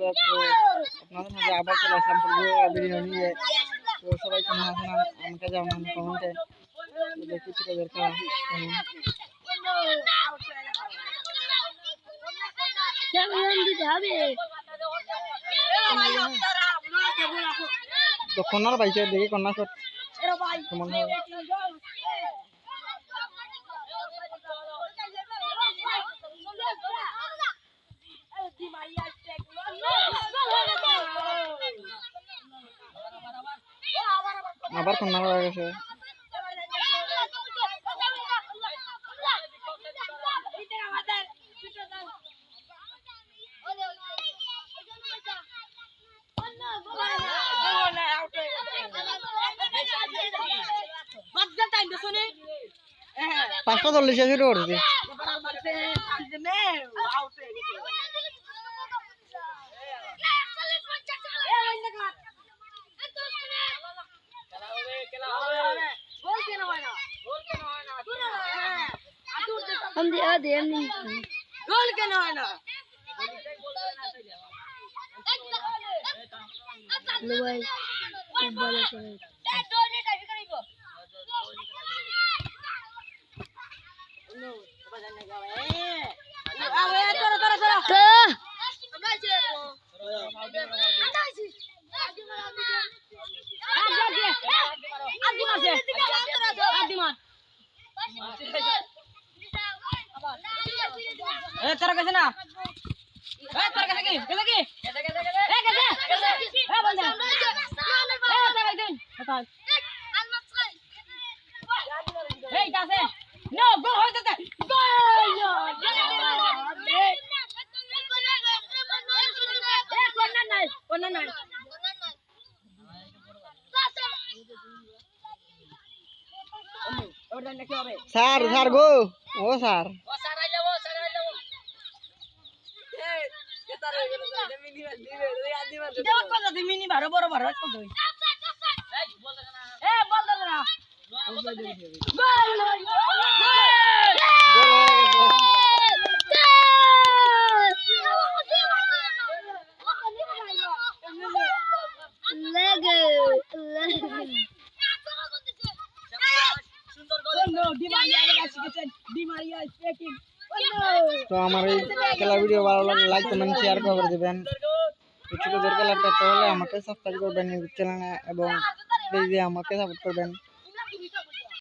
বন্ধুরা তো আপনাদের মাঝে আবার চলে আসলাম পূর্ব ভিডিও নিয়ে। তো সবাই কেমন আছেন? আমাকে জানান কমেন্টে দেখি ছোটদের কেমন কন্যার বাইকে দেখি কন্যা কেমন আবার কন্যা হয়ে গেছে পাঁচটা চল্লিশে শুরু করছি গোল কেন হয় না এ, তোর কাছে না? এ, তোর কাছে কি? গেছে কি? এ, গেছে এ, বন্ধা। এ, তোর কাছে হতাল এই কাছে নো নাই ওটা নাকি হবে স্যার স্যার গো। ও, স্যার। মিনি বারো বড় বারো কত এ ডিমারিয়া ডিমারিয়া তো আমার এই খেলা ভিডিও ভালো লাগলে লাইক কমেন্ট শেয়ার করে দেবেন। ছোটদের খেলাটা, তাহলে আমাকে সাবস্ক্রাইব করবেন ইউটিউব চ্যানেলে এবং আমাকে সাপোর্ট করবেন।